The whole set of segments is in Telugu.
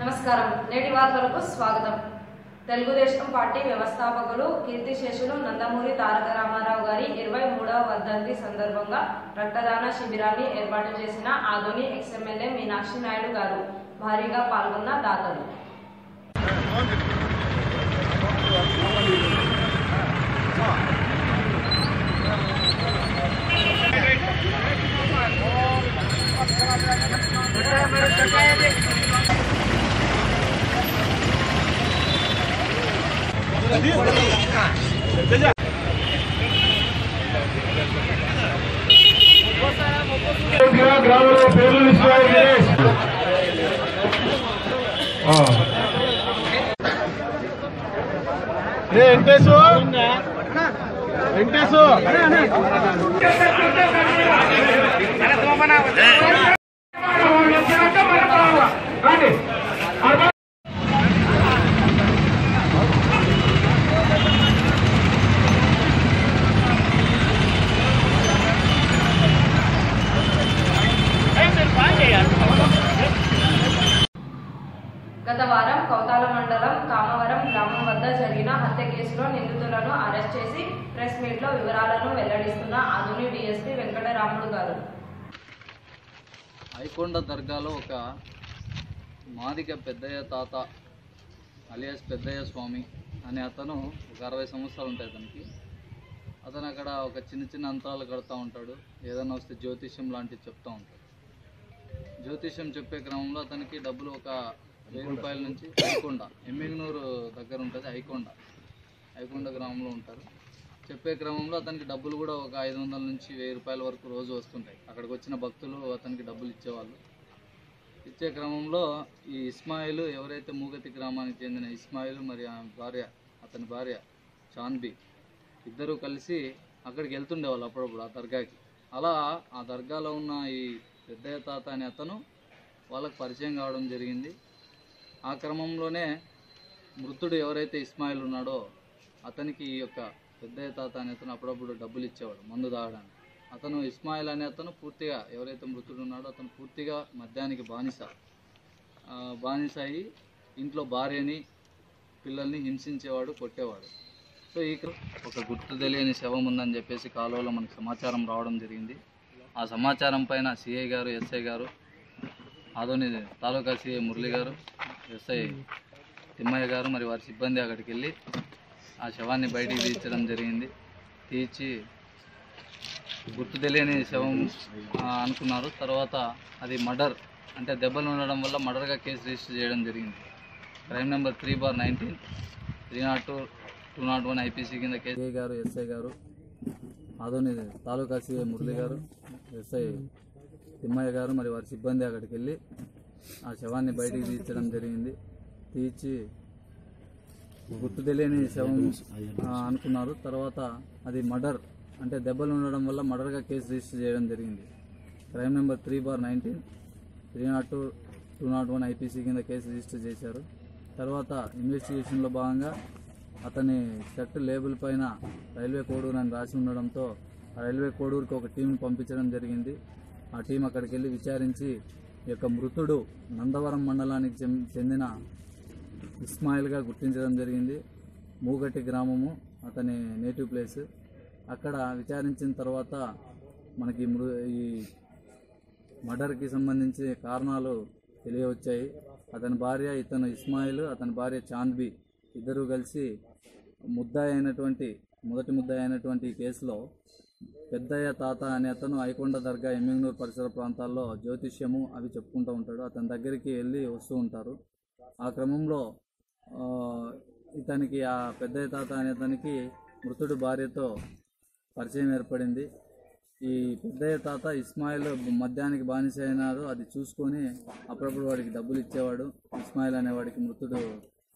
నమస్కారం. నేటి వార్తలకు స్వాగతం. తెలుగుదేశం పార్టీ వ్యవస్థాపకులు కీర్తిశేషులు నందమూరి తారక రామారావు గారి ఇరవై మూడవ వర్ధంతి సందర్భంగా రక్తదాన శిబిరాన్ని ఏర్పాటు చేసిన ఆదోని ఎక్స్ఎమ్మెల్యే మీనాక్షి నాయుడు గారు భారీగా పాల్గొన్న దాతలు. గ్రామంలో పేర్లు వెంకటేశు వెంకటేశు రండి గత వారం కౌతాల మండలం కామవరం గ్రామం వద్ద జరిగిన హత్య కేసులో నిందితులను అరెస్ట్ చేసి ప్రెస్ మీట్లో వివరాలను వెల్లడిస్తున్న ఆధుని డిఎస్పీ వెంకటరాముడు గారు. ఐకొండ దర్గాలో ఒక మాదిగ పెద్దయ్య తాత అలియాస్ పెద్దయ్య స్వామి అనే అతను ఒక అరవై సంవత్సరాలు ఉంటాయి అతనికి. అతను అక్కడ ఒక చిన్న చిన్న అంతరాలు కడతా ఉంటాడు. ఏదైనా వస్తే జ్యోతిష్యం లాంటివి చెప్తూ ఉంటాడు. జ్యోతిష్యం చెప్పే క్రమంలో అతనికి డబ్బులు ఒక వెయ్యి రూపాయల నుంచి ఐకొండ ఎమ్మిగనూరు దగ్గర ఉంటుంది ఐకొండ ఐకొండ గ్రామంలో ఉంటారు. చెప్పే క్రమంలో అతనికి డబ్బులు కూడా ఒక ఐదు వందల నుంచి వెయ్యి రూపాయల వరకు రోజు వస్తుంటాయి. అక్కడికి వచ్చిన భక్తులు అతనికి డబ్బులు ఇచ్చేవాళ్ళు. ఇచ్చే క్రమంలో ఈ ఇస్మాయిల్ ఎవరైతే మూగతి గ్రామానికి చెందిన ఇస్మాయిల్ మరి ఆమె భార్య అతని భార్య చాన్బి ఇద్దరూ కలిసి అక్కడికి వెళ్తుండేవాళ్ళు అప్పుడప్పుడు ఆ దర్గాకి. అలా ఆ దర్గాలో ఉన్న ఈ పెద్దయ్య తాత అనే అతను వాళ్ళకి పరిచయం కావడం జరిగింది. ఆ క్రమంలోనే మృతుడు ఎవరైతే ఇస్మాయిల్ ఉన్నాడో అతనికి ఈ యొక్క పెద్ద తాత అనే అతను అప్పుడప్పుడు డబ్బులు ఇచ్చేవాడు మందు తాగడానికి. అతను ఇస్మాయిల్ అనే అతను పూర్తిగా ఎవరైతే మృతుడు ఉన్నాడో అతను పూర్తిగా మద్యానికి బానిస. బానిస అయ్యి ఇంట్లో భార్యని పిల్లల్ని హింసించేవాడు కొట్టేవాడు. సో ఈ ఒక గుర్తు తెలియని శవం ఉందని చెప్పేసి కాలువలో మనకు సమాచారం రావడం జరిగింది. ఆ సమాచారం పైన సిఐ గారు ఎస్ఐ గారు ఆదోని తాలూకా సిఐ మురళి గారు ఎస్ఐ తిమ్మయ్య గారు మరి వారి సిబ్బంది అక్కడికి వెళ్ళి ఆ శవాన్ని బయటికి తీర్చడం జరిగింది. తీర్చి గుర్తు తెలియని శవం అనుకున్నారు. తర్వాత అది మర్డర్ అంటే దెబ్బలు ఉండడం వల్ల మర్డర్గా కేసు రిజిస్టర్ చేయడం జరిగింది. Crime number three bar nineteen three nought two two nought one IPC కింద కేసీఐ గారు ఎస్ఐ గారు ఆదోని తాలూకా సిఐ మురళి గారు ఎస్ఐ తిమ్మయ్య గారు మరి వారి సిబ్బంది అక్కడికి వెళ్ళి ఆ శవాన్ని బయటికి తీర్చడం జరిగింది. తీర్చి గుర్తు తెలియని శవం అనుకున్నారు. తర్వాత అది మర్డర్ అంటే దెబ్బలు ఉండడం వల్ల మర్డర్గా కేసు రిజిస్టర్ చేయడం జరిగింది. Crime number three bar nineteen three nought two two nought one IPC కింద కేసు రిజిస్టర్ చేశారు. తర్వాత ఇన్వెస్టిగేషన్లో భాగంగా అతని షర్ట్ లేబుల్ పైన రైల్వే కోడూరు అని రాసి ఉండడంతో ఆ రైల్వే కోడూరుకి ఒక టీంని పంపించడం జరిగింది. ఆ టీం అక్కడికి వెళ్ళి విచారించి యొక్క మృతుడు నందవరం మండలానికి చెందిన ఇస్మాయిల్గా గుర్తించడం జరిగింది. మూగటి గ్రామము అతని నేటివ్ ప్లేస్. అక్కడ విచారించిన తర్వాత మనకి మృ ఈ మర్డర్కి సంబంధించిన కారణాలు తెలియవచ్చాయి. అతని భార్య ఇతను ఇస్మాయిల్ అతని భార్య చాంద్బి ఇద్దరూ కలిసి ముద్దాయి అయినటువంటి మొదటి ముద్దాయి అయినటువంటి కేసులో పెద్దయ్య తాత అనే అతను ఐకొండ దర్గా ఎమ్మింగనూరు పరిసర ప్రాంతాల్లో జ్యోతిష్యము అవి చెప్పుకుంటూ ఉంటాడు. అతని దగ్గరికి వెళ్ళి వస్తూ ఉంటారు. ఆ క్రమంలో ఇతనికి ఆ పెద్దయ్య తాత అనే అతనికి మృతుడు భార్యతో పరిచయం ఏర్పడింది. ఈ పెద్దయ్య తాత ఇస్మాయిల్ మద్యానికి బానిస అయినాడు అది చూసుకొని అప్పుడప్పుడు వాడికి డబ్బులు ఇచ్చేవాడు. ఇస్మాయిల్ అనేవాడికి మృతుడు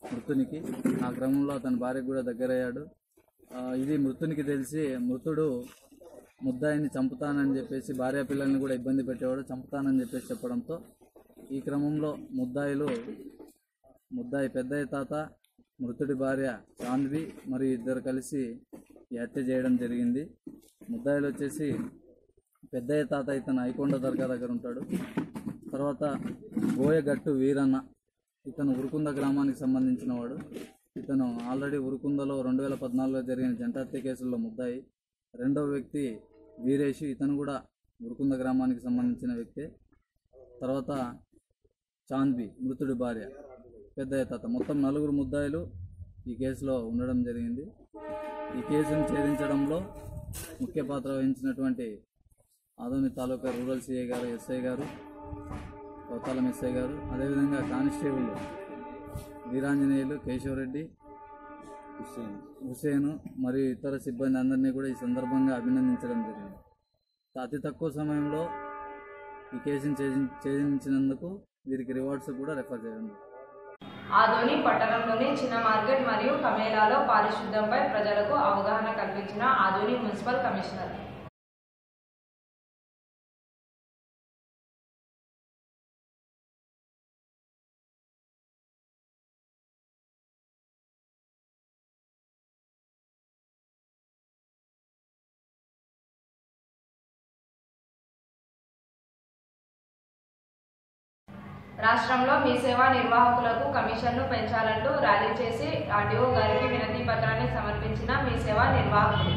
మృతునికి. ఆ క్రమంలో అతని భార్యకు కూడా దగ్గరయ్యాడు. ఇది మృతునికి తెలిసి మృతుడు ముద్దాయిని చంపుతానని చెప్పేసి భార్య పిల్లల్ని కూడా ఇబ్బంది పెట్టేవాడు చంపుతానని చెప్పేసి చెప్పడంతో ఈ క్రమంలో ముద్దాయిలు ముద్దాయి పెద్దయ్య తాత మృతుడి భార్య చాంద్వి మరియు ఇద్దరు కలిసి ఈ హత్య చేయడం జరిగింది. ముద్దాయిలు వచ్చేసి పెద్దయ్య తాత ఇతను ఐకొండ దర్గా దగ్గర ఉంటాడు. తర్వాత బోయగట్టు వీరన్న ఇతను ఉరుకుంద గ్రామానికి సంబంధించిన వాడు. ఇతను ఆల్రెడీ ఉరుకుందలో రెండు వేల పద్నాలుగులో జరిగిన జంట హత్య కేసుల్లో ముద్దాయి. రెండవ వ్యక్తి వీరేష్ ఇతను కూడా ఉరుకుంద గ్రామానికి సంబంధించిన వ్యక్తే. తర్వాత చాంద్బి మృతుడి భార్య పెద్దయ్య తాత. మొత్తం నలుగురు ముద్దాయిలు ఈ కేసులో ఉండడం జరిగింది. ఈ కేసును ఛేదించడంలో ముఖ్య పాత్ర వహించినటువంటి ఆదోని తాలూకా రూరల్ సిఐ గారు ఎస్ఐ గారు కొత్తాలం ఎస్ఐ గారు అదేవిధంగా కానిస్టేబుల్ వీరాంజనేయులు కేశవరెడ్డి హుస్సేన్ హుసేను మరియు ఇతర సిబ్బంది అందరినీ కూడా ఈ సందర్భంగా అభినందించడం జరిగింది. అతి తక్కువ సమయంలో ఈ కేసును ఛేదించినందుకు వీరికి రివార్డ్స్ కూడా రెఫర్ చేయండి ఆదోని పట్టణంలోని చిన్న మార్కెట్ మరియు కమేలాలో పారిశుద్ధ్యంపై ప్రజలకు అవగాహన కల్పించిన ఆదోని మున్సిపల్ కమిషనర్. రాష్ట్రంలో మీ సేవా నిర్వాహకులకు కమిషన్ను పెంచాలంటూ ర్యాలీ చేసి ఆర్డీఓ గారికి వినతి పత్రాన్ని సమర్పించిన మీ సేవా నిర్వాహకులు.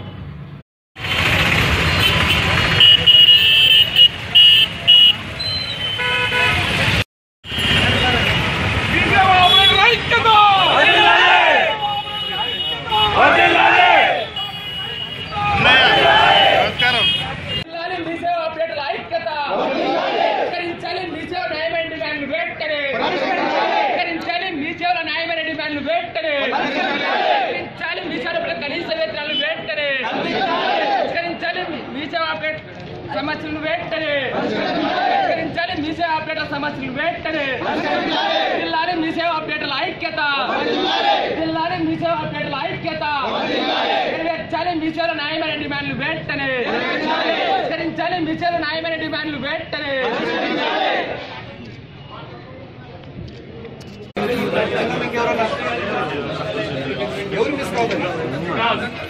సమస్యలను వెంటనే పరిష్కరించాలి మీసేవ ఆపరేటర్ సమస్యలు వెంటనే జిల్లాని మీసేవ ఆపరేటర్ల ఐక్యత జిల్లాని మీసేవ ఆపరేటర్ల ఐక్యత నెరవేర్చాలి మీసేవ న్యాయమైన డిమాండ్లు వెంటనే పరిష్కరించాలి మీసేవ న్యాయమైన డిమాండ్లు వెంటనే నేటి వార్తలు